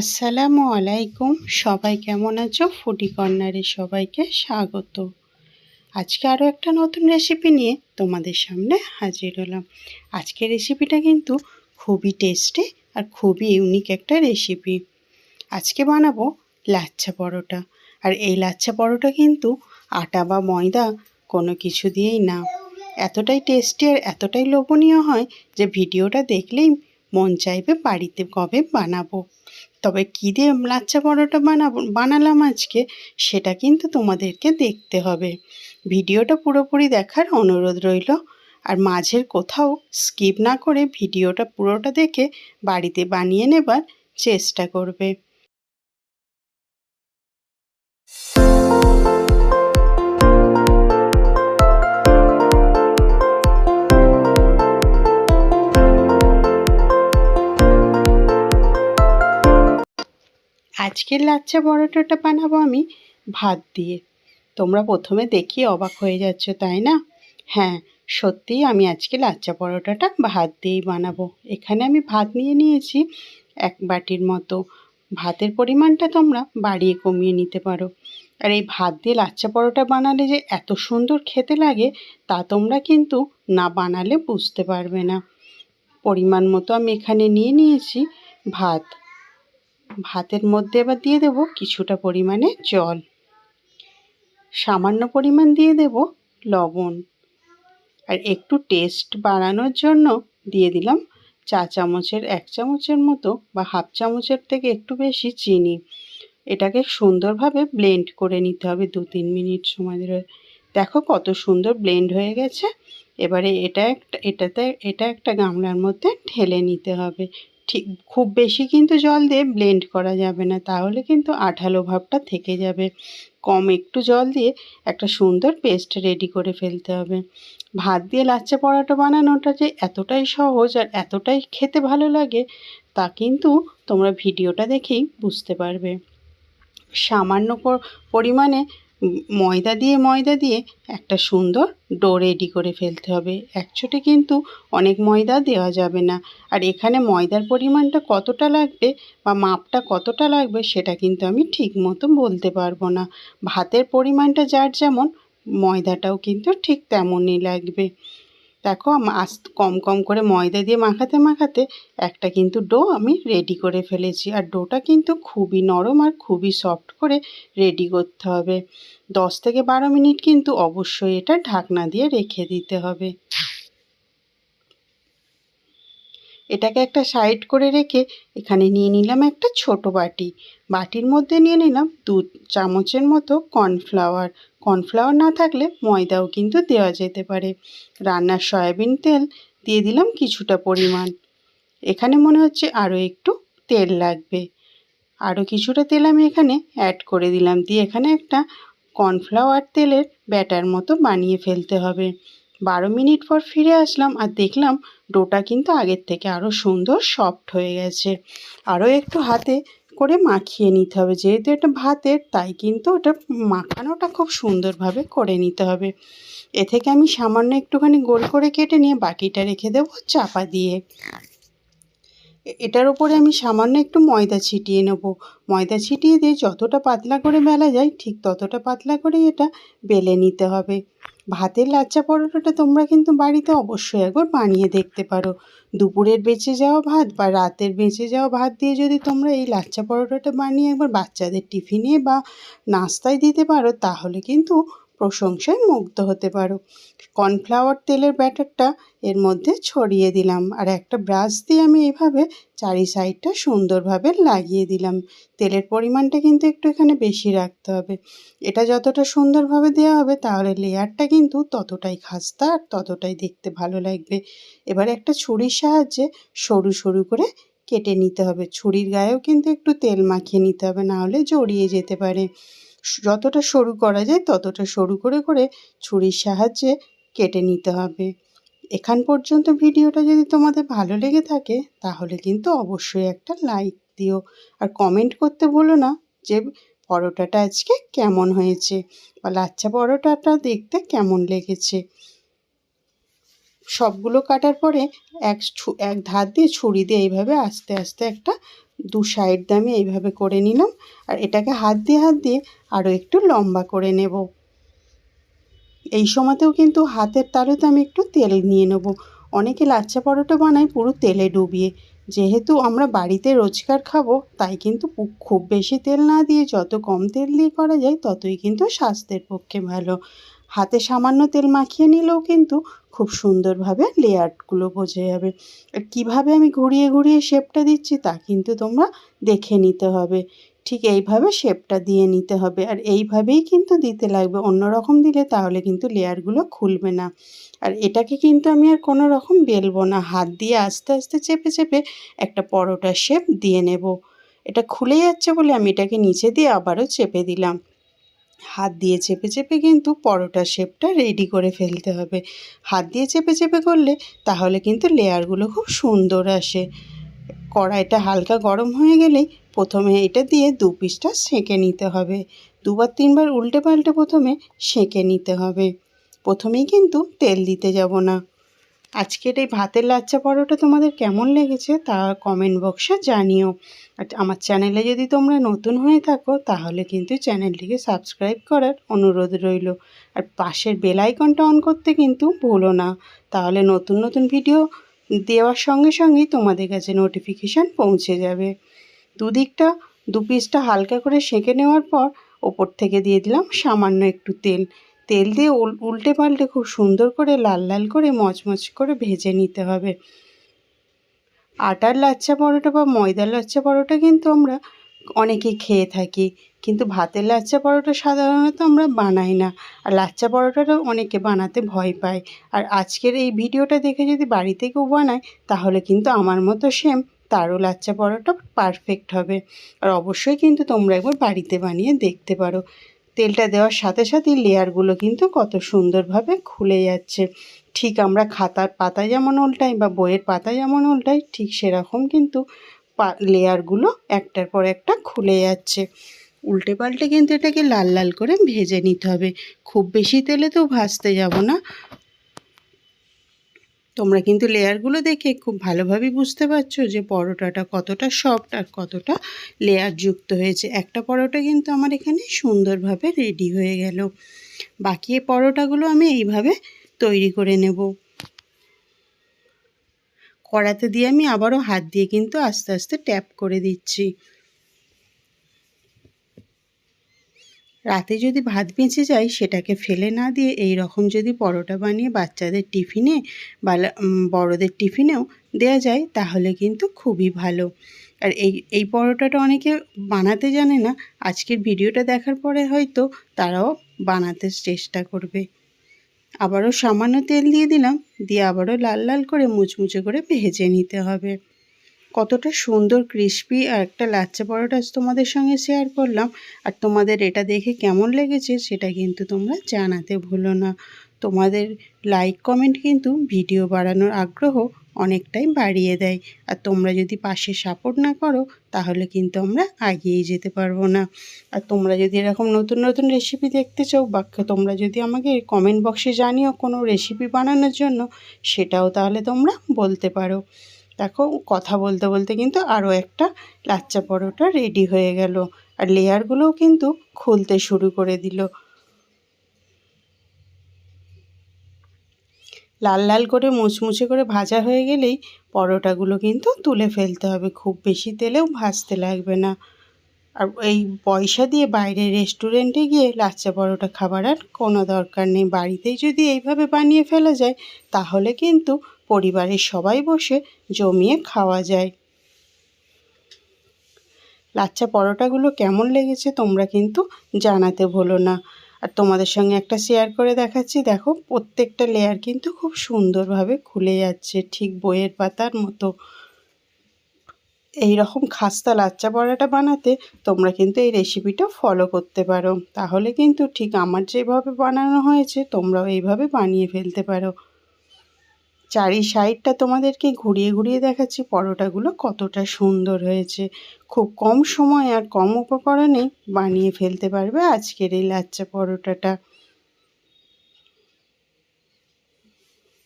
আসসালামু আলাইকুম। সবাই কেমন আছো? ফুডি কর্নারে সবাইকে স্বাগত। আজকে আরও একটা নতুন রেসিপি নিয়ে তোমাদের সামনে হাজির হলাম। আজকের রেসিপিটা কিন্তু খুবই টেস্টি আর খুবই ইউনিক একটা রেসিপি আজকে বানাবো লাচ্ছা পরোটা। আর এই লাচ্ছা পরোটা কিন্তু আটা বা ময়দা কোনো কিছু দিয়েই না। এতটাই টেস্টি আর এতটাই লোভনীয় হয় যে ভিডিওটা দেখলেই মন চাইবে বাড়িতে কবে বানাবো। তবে কী দিয়ে লাচ্চা পরোটা বানাবো, বানালাম আজকে, সেটা কিন্তু তোমাদেরকে দেখতে হবে। ভিডিওটা পুরোপুরি দেখার অনুরোধ রইল। আর মাঝের কোথাও স্কিপ না করে ভিডিওটা পুরোটা দেখে বাড়িতে বানিয়ে নেবার চেষ্টা করবে। আজকের লাচ্চা পরোটাটা বানাবো আমি ভাত দিয়ে। তোমরা প্রথমে দেখি অবাক হয়ে যাচ্ছ, তাই না? হ্যাঁ সত্যিই আমি আজকে লাচ্চা পরোটাটা ভাত দিয়েই বানাবো। এখানে আমি ভাত নিয়ে নিয়েছি এক বাটির মতো। ভাতের পরিমাণটা তোমরা বাড়িয়ে কমিয়ে নিতে পারো। আর এই ভাত দিয়ে লাচ্চা পরোটা বানালে যে এত সুন্দর খেতে লাগে, তা তোমরা কিন্তু না বানালে বুঝতে পারবে না। পরিমাণ মতো আমি এখানে নিয়ে নিয়েছি ভাত। ভাতের মধ্যে এবার দিয়ে দেব কিছুটা পরিমাণে জল। সামান্য পরিমাণ দিয়ে দেব লবণ। আর একটু টেস্ট বাড়ানোর জন্য দিয়ে দিলাম চা চামচের এক চামচের মতো বা হাফ চামচের থেকে একটু বেশি চিনি। এটাকে সুন্দরভাবে ব্লেন্ড করে নিতে হবে দু তিন মিনিট সময় ধরে। দেখো কত সুন্দর ব্লেন্ড হয়ে গেছে। এবারে এটা একটা, এটাতে, এটা একটা গামলার মধ্যে ঢেলে নিতে হবে। ঠিক, খুব বেশি কিন্তু জল দিয়ে ব্লেন্ড করা যাবে না। তাহলে কিন্তু আঠালো ভাবটা থেকে যাবে। কম একটু জল দিয়ে একটা সুন্দর পেস্ট রেডি করে ফেলতে হবে। ভাত দিয়ে লাচ্চা পরোটা বানানোটা যে এতটাই সহজ আর এতটাই খেতে ভালো লাগে, তা কিন্তু তোমরা ভিডিওটা দেখেই বুঝতে পারবে। সামান্য পরিমাণে ময়দা দিয়ে ময়দা দিয়ে একটা সুন্দর ডো রেডি করে ফেলতে হবে। একচোটে কিন্তু অনেক ময়দা দেওয়া যাবে না। আর এখানে ময়দার পরিমাণটা কতটা লাগবে বা মাপটা কতটা লাগবে সেটা কিন্তু আমি ঠিক মতো বলতে পারব না। ভাতের পরিমাণটা যার যেমন, ময়দাটাও কিন্তু ঠিক তেমনই লাগবে। দেখো আস কম কম করে ময়দা দিয়ে মাখাতে মাখাতে একটা কিন্তু ডো আমি রেডি করে ফেলেছি। আর ডোটা কিন্তু খুবই নরম আর খুবই সফট করে রেডি করতে হবে। দশ থেকে বারো মিনিট কিন্তু অবশ্যই এটা ঢাকনা দিয়ে রেখে দিতে হবে। এটাকে একটা সাইড করে রেখে এখানে নিয়ে নিলাম একটা ছোট বাটি। বাটির মধ্যে নিয়ে নিলাম দু চামচের মতো কর্নফ্লাওয়ার কর্নফ্লাওয়ার না থাকলে ময়দাও কিন্তু দেওয়া যেতে পারে। রান্নার সয়াবিন তেল দিয়ে দিলাম কিছুটা পরিমাণ। এখানে মনে হচ্ছে আরও একটু তেল লাগবে। আরও কিছুটা তেল আমি এখানে অ্যাড করে দিলাম। দিয়ে এখানে একটা কর্নফ্লাওয়ার তেলের ব্যাটার মতো বানিয়ে ফেলতে হবে। বারো মিনিট পর ফিরে আসলাম আর দেখলাম ডোটা কিন্তু আগের থেকে আরও সুন্দর, সফট হয়ে গেছে। আরও একটু হাতে করে মাখিয়ে নিতে হবে। যেহেতু এটা ভাতের, তাই কিন্তু ওটা মাখানোটা খুব সুন্দরভাবে করে নিতে হবে। এ থেকে আমি সামান্য একটুখানি গোল করে কেটে নিয়ে বাকিটা রেখে দেবো চাপা দিয়ে। এটার উপরে আমি সামান্য একটু ময়দা ছিটিয়ে নেব। ময়দা ছিটিয়ে দিয়ে যতটা পাতলা করে বেলা যায়, ঠিক ততটা পাতলা করে এটা বেলে নিতে হবে। ভাতের লাচ্চা পরোটাটা তোমরা কিন্তু বাড়িতে অবশ্যই একবার বানিয়ে দেখতে পারো। দুপুরের বেঁচে যাওয়া ভাত বা রাতের বেঁচে যাওয়া ভাত দিয়ে যদি তোমরা এই লাচ্চা পরোটাটা বানিয়ে একবার বাচ্চাদের টিফিনে বা নাস্তায় দিতে পারো, তাহলে কিন্তু প্রশংসায় মুগ্ধ হতে পারো। কর্নফ্লাওয়ার তেলের ব্যাটারটা এর মধ্যে ছড়িয়ে দিলাম আর একটা ব্রাশ দিয়ে আমি এইভাবে চারি সাইডটা সুন্দরভাবে লাগিয়ে দিলাম। তেলের পরিমাণটা কিন্তু একটু এখানে বেশি রাখতে হবে। এটা যতটা সুন্দরভাবে দেওয়া হবে তাহলে লেয়ারটা কিন্তু ততটাই খাস্তা আর ততটাই দেখতে ভালো লাগবে। এবার একটা ছুরির সাহায্যে সরু সরু করে কেটে নিতে হবে। ছুরির গায়েও কিন্তু একটু তেল মাখিয়ে নিতে হবে নাহলে জড়িয়ে যেতে পারে। যতটা সরু করা যায় ততটা সরু করে করে ছুরির সাহায্যে কেটে নিতে হবে। এখান পর্যন্ত ভিডিওটা যদি তোমাদের ভালো লেগে থাকে তাহলে কিন্তু অবশ্যই একটা লাইক দিও। আর কমেন্ট করতে ভুলো না যে পরোটাটা আজকে কেমন হয়েছে বা লাচ্চা পরোটাটা দেখতে কেমন লেগেছে। সবগুলো কাটার পরে এক এক ধার দিয়ে ছুরি দিয়ে এইভাবে আস্তে আস্তে একটা দু সাইড দিয়ে আমি এইভাবে করে নিলাম। আর এটাকে হাত দিয়ে হাত দিয়ে আরও একটু লম্বা করে নেব। এই সময়তেও কিন্তু হাতের তালুতে আমি একটু তেল নিয়ে নেব। অনেকে লাচ্চা পরোটা বানায় পুরো তেলে ডুবিয়ে। যেহেতু আমরা বাড়িতে রোজকার খাব, তাই কিন্তু খুব বেশি তেল না দিয়ে যত কম তেল দিয়ে করা যায়, ততই কিন্তু স্বাস্থ্যের পক্ষে ভালো। হাতে সামান্য তেল মাখিয়ে নিলেও কিন্তু খুব সুন্দরভাবে লেয়ারগুলো বোঝা যাবে। আর কীভাবে আমি ঘুরিয়ে ঘুরিয়ে শেপটা দিচ্ছি তা কিন্তু তোমরা দেখে নিতে হবে। ঠিক এইভাবে শেপটা দিয়ে নিতে হবে। আর এইভাবেই কিন্তু দিতে লাগবে। অন্য রকম দিলে তাহলে কিন্তু লেয়ারগুলো খুলবে না। আর এটাকে কিন্তু আমি আর কোনো রকম বেলবো না। হাত দিয়ে আস্তে আস্তে চেপে চেপে একটা পরোটা শেপ দিয়ে নেব। এটা খুলে যাচ্ছে বলে আমি এটাকে নিচে দিয়ে আবারও চেপে দিলাম। হাত দিয়ে চেপে চেপে কিন্তু পরোটার শেপটা রেডি করে ফেলতে হবে। হাত দিয়ে চেপে চেপে করলে তাহলে কিন্তু লেয়ারগুলো খুব সুন্দর আসে। কড়াইটা হালকা গরম হয়ে গেলেই প্রথমে এটা দিয়ে দু পিসটা সেঁকে নিতে হবে। দুবার তিনবার উল্টে পাল্টে প্রথমে সেঁকে নিতে হবে। প্রথমেই কিন্তু তেল দিতে যাব না। আজকের এই ভাতের লাচ্চা পরোটা তোমাদের কেমন লেগেছে তা কমেন্ট বক্সে জানিও। আর আমার চ্যানেলে যদি তোমরা নতুন হয়ে থাকো, তাহলে কিন্তু চ্যানেলটিকে সাবস্ক্রাইব করার অনুরোধ রইল। আর পাশের বেল আইকনটা অন করতে কিন্তু ভুলো না। তাহলে নতুন নতুন ভিডিও দেওয়ার সঙ্গে সঙ্গেই তোমাদের কাছে নোটিফিকেশান পৌঁছে যাবে। দুদিকটা দু পিসটা হালকা করে সেঁকে নেওয়ার পর ওপর থেকে দিয়ে দিলাম সামান্য একটু তেল। তেল দিয়ে উল্টে পাল্টে খুব সুন্দর করে লাল লাল করে মচমচ করে ভেজে নিতে হবে। আটার লাচ্চা পরোটা বা ময়দার লাচ্চা পরোটা কিন্তু আমরা অনেকেই খেয়ে থাকি, কিন্তু ভাতের লাচ্চা পরোটা সাধারণত আমরা বানাই না। আর লাচ্চা পরোটাটা অনেকে বানাতে ভয় পায়। আর আজকের এই ভিডিওটা দেখে যদি বাড়িতে কেউ বানায়, তাহলে কিন্তু আমার মতো সেম তারও লাচ্চা পরোটা পারফেক্ট হবে। আর অবশ্যই কিন্তু তোমরা একবার বাড়িতে বানিয়ে দেখতে পারো। তেলটা দেওয়ার সাথে সাথেই লেয়ারগুলো কিন্তু কত সুন্দরভাবে খুলে যাচ্ছে। ঠিক আমরা খাতার পাতা যেমন উল্টাই বা বইয়ের পাতা যেমন উল্টাই ঠিক সেরকম কিন্তু লেয়ারগুলো একটার পর একটা খুলে যাচ্ছে। উল্টে পাল্টে কিন্তু এটাকে লাল লাল করে ভেজে নিতে হবে। খুব বেশি তেলে তো ভাজতে যাব না। তোমরা কিন্তু লেয়ারগুলো দেখে খুব ভালোভাবে বুঝতে পারছ যে পরোটাটা কতটা সফট আর কতটা লেয়ার যুক্ত হয়েছে। একটা পরোটা কিন্তু আমার এখানে সুন্দরভাবে রেডি হয়ে গেল। বাকি পরোটাগুলো আমি এইভাবে তৈরি করে নেব। কড়াতে দিয়ে আমি আবারও হাত দিয়ে কিন্তু আস্তে আস্তে ট্যাপ করে দিচ্ছি। রাতে যদি ভাত বেঁচে যায়, সেটাকে ফেলে না দিয়ে এই রকম যদি পরোটা বানিয়ে বাচ্চাদের টিফিনে বা বড়দের টিফিনেও দেওয়া যায়, তাহলে কিন্তু খুবই ভালো। আর এই এই পরোটাটা অনেকে বানাতে জানে না। আজকের ভিডিওটা দেখার পরে হয়তো তারাও বানাতে চেষ্টা করবে। আবারও সামান্য তেল দিয়ে দিলাম, দিয়ে আবারও লাল লাল করে মুচমুচে করে ভেজে নিতে হবে। কতটা সুন্দর ক্রিস্পি আর একটা লাচ্চা পরোটা তোমাদের সঙ্গে শেয়ার করলাম। আর তোমাদের এটা দেখে কেমন লেগেছে সেটা কিন্তু তোমরা জানাতে ভুলো না। তোমাদের লাইক কমেন্ট কিন্তু ভিডিও বাড়ানোর আগ্রহ অনেকটাই বাড়িয়ে দেয়। আর তোমরা যদি পাশে সাপোর্ট না করো, তাহলে কিন্তু আমরা এগিয়ে যেতে পারব না। আর তোমরা যদি এরকম নতুন নতুন রেসিপি দেখতে চাও বা তোমরা যদি আমাকে কমেন্ট বক্সে জানিও কোনো রেসিপি বানানোর জন্য, সেটাও তাহলে তোমরা বলতে পারো। দেখো, কথা বলতে বলতে কিন্তু আরও একটা লাচ্চা পরোটা রেডি হয়ে গেল। আর লেয়ারগুলোও কিন্তু খুলতে শুরু করে দিল। লাল লাল করে মুচমুচে করে ভাজা হয়ে গেলেই পরোটাগুলো কিন্তু তুলে ফেলতে হবে। খুব বেশি তেলেও ভাজতে লাগবে না। আর এই পয়সা দিয়ে বাইরে রেস্টুরেন্টে গিয়ে লাচ্চা পরোটা খাবার আর কোনো দরকার নেই। বাড়িতেই যদি এইভাবে বানিয়ে ফেলা যায়, তাহলে কিন্তু পরিবারের সবাই বসে জমিয়ে খাওয়া যায়। লাচ্চা পরোটাগুলো কেমন লেগেছে তোমরা কিন্তু জানাতে ভুলো না। আর তোমাদের সঙ্গে একটা শেয়ার করে দেখাচ্ছি। দেখো, প্রত্যেকটা লেয়ার কিন্তু খুব সুন্দরভাবে খুলে যাচ্ছে, ঠিক বইয়ের পাতার মতো। এই রকম খাস্তা লাচ্চা পরোটা বানাতে তোমরা কিন্তু এই রেসিপিটা ফলো করতে পারো। তাহলে কিন্তু ঠিক আমার যেভাবে বানানো হয়েছে, তোমরাও এইভাবে বানিয়ে ফেলতে পারো। চারি সাইডটা তোমাদেরকে ঘুরিয়ে ঘুরিয়ে দেখাচ্ছি। পরোটাগুলো কতটা সুন্দর হয়েছে। খুব কম সময় আর কম উপকরণে বানিয়ে ফেলতে পারবে আজকের এই লাচ্চা পরোটাটা।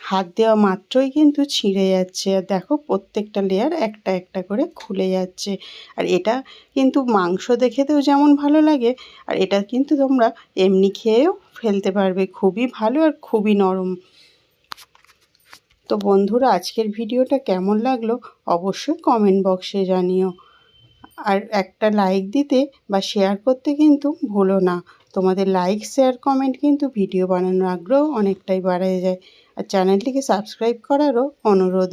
হাত দেওয়া মাত্রই কিন্তু ছিঁড়ে যাচ্ছে। আর দেখো প্রত্যেকটা লেয়ার একটা একটা করে খুলে যাচ্ছে। আর এটা কিন্তু মাংস দেখেতেও যেমন ভালো লাগে, আর এটা কিন্তু তোমরা এমনি খেয়েও ফেলতে পারবে। খুবই ভালো আর খুবই নরম। তো বন্ধুরা, আজকের ভিডিওটা কেমন লাগল অবশ্যই কমেন্ট বক্সে জানিও। আর একটা লাইক দিতে বা শেয়ার করতে কিন্তু ভুলো না। তোমাদের লাইক শেয়ার কমেন্ট কিন্তু ভিডিও বানানোর আগ্রহ অনেকটাই বাড়িয়ে যায়। আর চ্যানেলটিকে সাবস্ক্রাইব করারও অনুরোধ